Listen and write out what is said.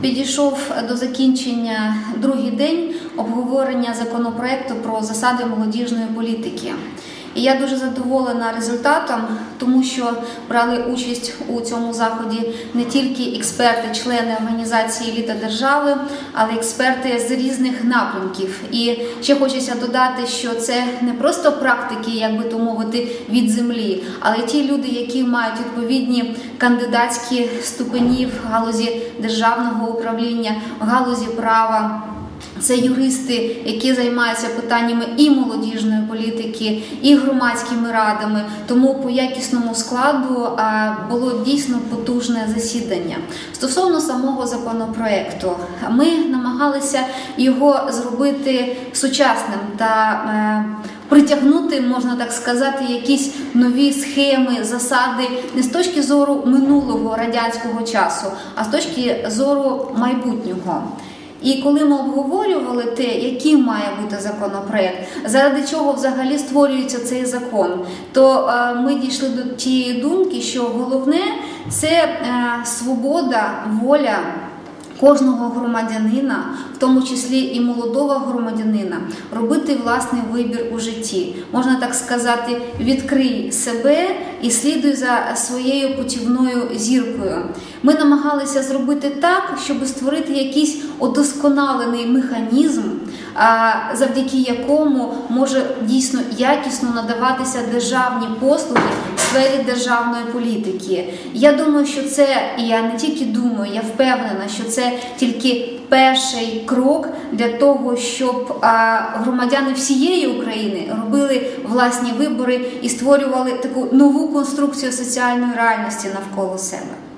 Підійшов до закінчення другий день обговорення законопроекту про засади молодіжної політики. І я дуже задоволена результатом, тому що брали участь у цьому заході не тільки експерти, члени організації Еліта держави, але експерти з різних напрямків. І ще хочеться додати, що це не просто практики, як би то мовити, від землі, але ті люди, які мають відповідні кандидатські ступені в галузі державного управління, в галузі права. Це юристи, які займаються питаннями і молодіжної політики, і громадськими радами. Тому по якісному складу було дійсно потужне засідання. Стосовно самого законопроекту, ми намагалися його зробити сучасним та е, притягнути, можна так сказати, якісь нові схеми, засади не з точки зору минулого радянського часу, а з точки зору майбутнього. І коли ми обговорювали те, яким має бути законопроект, заради чого взагалі створюється цей закон, то е, ми дійшли до тієї думки, що головне це е, свобода, воля. Кожного громадянина, в тому числі і молодого громадянина, робити власний вибір у житті, можна так сказати, відкрий себе і слідуй за своєю путівною зіркою. Ми намагалися зробити так, щоб створити якийсь удосконалений механізм, завдяки якому може дійсно якісно надаватися державні послуги в сфері державної політики. Я думаю, що це і я не тільки думаю, я впевнена, що тільки перший крок для того, щоб громадяни всієї України робили власні вибори і створювали таку нову конструкцію соціальної реальності навколо себе.